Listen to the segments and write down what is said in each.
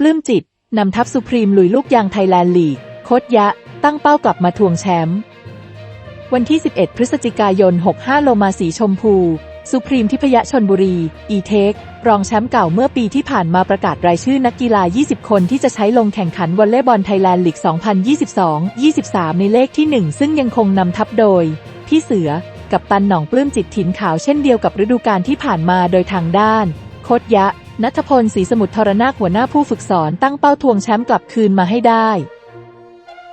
ปลื้มจิตนำทัพสุพรีมลุยลูกยางไทยแลนด์ลีกโคตยะ ตั้งเป้ากลับมาทวงแชมป์วันที่ 11 พฤศจิกายน 65 โลมาสีชมพู สุพรีมทิพยะชนบุรี อีเทค รองแชมป์เก่าเมื่อปีที่ผ่านมาประกาศรายชื่อนักกีฬา 20 คนที่จะใช้ลงแข่งขันวอลเลย์บอลไทยแลนด์ลีก 2022-23 ในเลขที่ 1 ซึ่งยังคงนำทัพโดย พี่เสือ กับตันหนองปลื้มจิตถิ่นขาวเช่นเดียวกับฤดูกาลที่ผ่านมาโดยทางด้าน โคตยะ นัทพลศรีสมุทรธรนาคหัวหน้าผู้ฝึกสอนตั้งเป้าทวงแชมป์กลับคืนมาให้ได้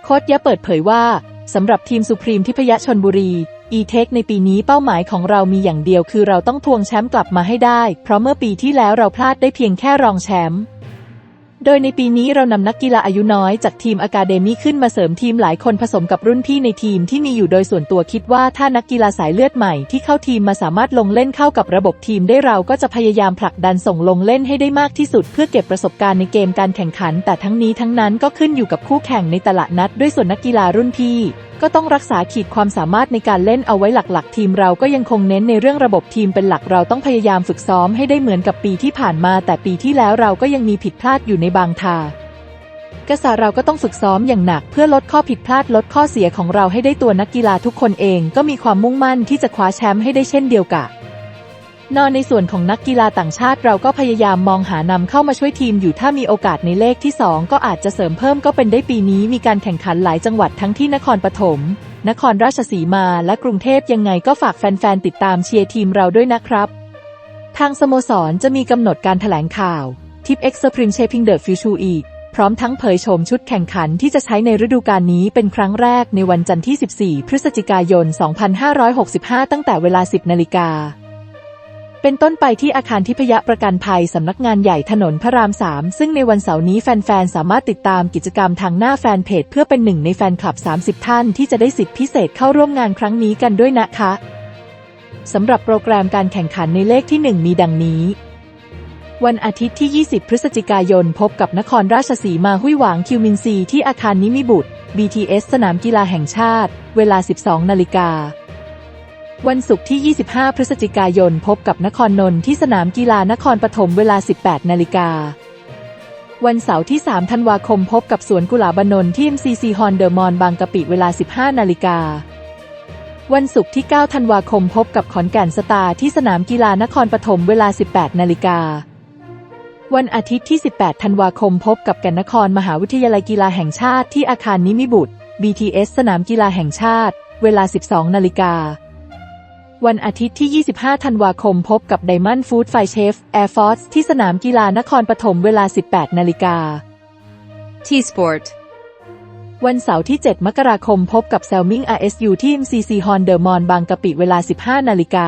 โคชยะเปิดเผยว่าสำหรับทีมสุพรีมทิพยชนบุรีอีเทคในปีนี้เป้าหมายของเรามีอย่างเดียวคือเราต้องทวงแชมป์กลับมาให้ได้ เพราะเมื่อปีที่แล้วเราพลาดได้เพียงแค่รองแชมป์ โดยในปีนี้เรานำนักกีฬาอายุน้อยจากทีมอะคาเดมี่ขึ้นมาเสริมทีมหลายคนผสมกับรุ่นพี่ในทีมที่มีอยู่โดยส่วนตัวคิดว่าถ้านักกีฬาสายเลือดใหม่ที่เข้าทีมมาสามารถลงเล่นเข้ากับระบบทีมได้เราก็จะพยายามผลักดันส่งลงเล่นให้ได้มากที่สุด เพื่อเก็บประสบการณ์ในเกมการแข่งขัน แต่ทั้งนี้ทั้งนั้นก็ขึ้นอยู่กับคู่แข่งในแต่ละนัดด้วยส่วนนักกีฬารุ่นพี่ ก็ต้องรักษาขีดความสามารถในการเล่นเอาไว้หลักๆ ทีมเราก็ยังคงเน้นในเรื่องระบบทีมเป็นหลักเราต้องพยายามฝึกซ้อมให้ได้เหมือนกับปีที่ผ่านมา แต่ปีที่แล้วเราก็ยังมีผิดพลาดอยู่ในบางทากษาเราก็ต้องฝึกซ้อมอย่างหนักเพื่อลดข้อผิดพลาดลดข้อเสียของเราให้ได้ตัวนักกีฬาทุกคนเองก็มีความมุ่งมั่นที่จะคว้าแชมป์ให้ได้เช่นเดียวกัน นอนในส่วนของนักกีฬาต่างชาติเราก็พยายามมองหานำเข้ามาช่วยทีมอยู่ถ้ามีโอกาสในเลขที่ 2 ก็อาจจะเสริมเพิ่มก็เป็นได้ปีนี้มีการแข่งขันหลายจังหวัดทั้งที่นครปฐมนครราชสีมาและกรุงเทพยังไงก็ฝากแฟนๆติดตามเชียร์ทีมเราด้วยนะครับ ทางสโมสรจะมีกำหนดการแถลงข่าวทิปเอ็กซ์เพริมเชพิงเดอะฟิวชูอีกพร้อมทั้งเผยโฉมชุดแข่งขันที่จะใช้ในฤดูกาลนี้เป็นครั้งแรกในวันจันทร์ที่ 14 พฤศจิกายน 2565 ตั้งแต่เวลา 10 นาฬิกา เป็นต้นไปที่อาคารทิพยประกันภัยสำนักงานใหญ่ถนนพระราม3ซึ่งในวันเสาร์นี้แฟนๆ สามารถติดตามกิจกรรมทางหน้าแฟนเพจเพื่อเป็นหนึ่งในแฟนคลับ 30 ท่านที่จะได้สิทธิพิเศษเข้าร่วมงานครั้งนี้กันด้วยนะคะสำหรับโปรแกรมการแข่งขันในเลขที่ 1 มีดังนี้ วันอาทิตย์ที่ 20 พฤศจิกายน พบกับนครราชสีมาหุ้ยหวางคิวมินซีที่อาคารนิมิบุตร BTS สนามกีฬาแห่งชาติ เวลา 12 นาฬิกา วันศุกร์ที่ 25 พฤศจิกายน พบกับนครนนท์ที่สนามกีฬานครปฐมเวลา 18 นาฬิกา วันเสาร์ที่ 3 ธันวาคม พบกับสวนกุหลาบนนท์ที่ MCC ฮอนเดอร์มอนบางกะปิเวลา 15 นาฬิกา วันศุกร์ที่ 9 ธันวาคม พบกับขอนแก่นสตาร์ที่สนามกีฬานครปฐมเวลา 18 นาฬิกา วันอาทิตย์ที่ 18 ธันวาคม พบกับแก่นนครมหาวิทยาลัยกีฬาแห่งชาติที่อาคารนิมิบุตร BTS สนามกีฬาแห่งชาติ เวลา 12 นาฬิกา วันอาทิตย์ที่ 25 ธันวาคมพบกับไดมอนด์ฟู้ดไฟเชฟแอร์ฟอร์สที่สนามกีฬานครปฐมเวลา 18 นาฬิกา T-Sport วันเสาร์ที่ 7 มกราคมพบกับแซลมิง RSU ที่ MCC ฮอนเดอร์มอนบางกะปิเวลา 15 นาฬิกา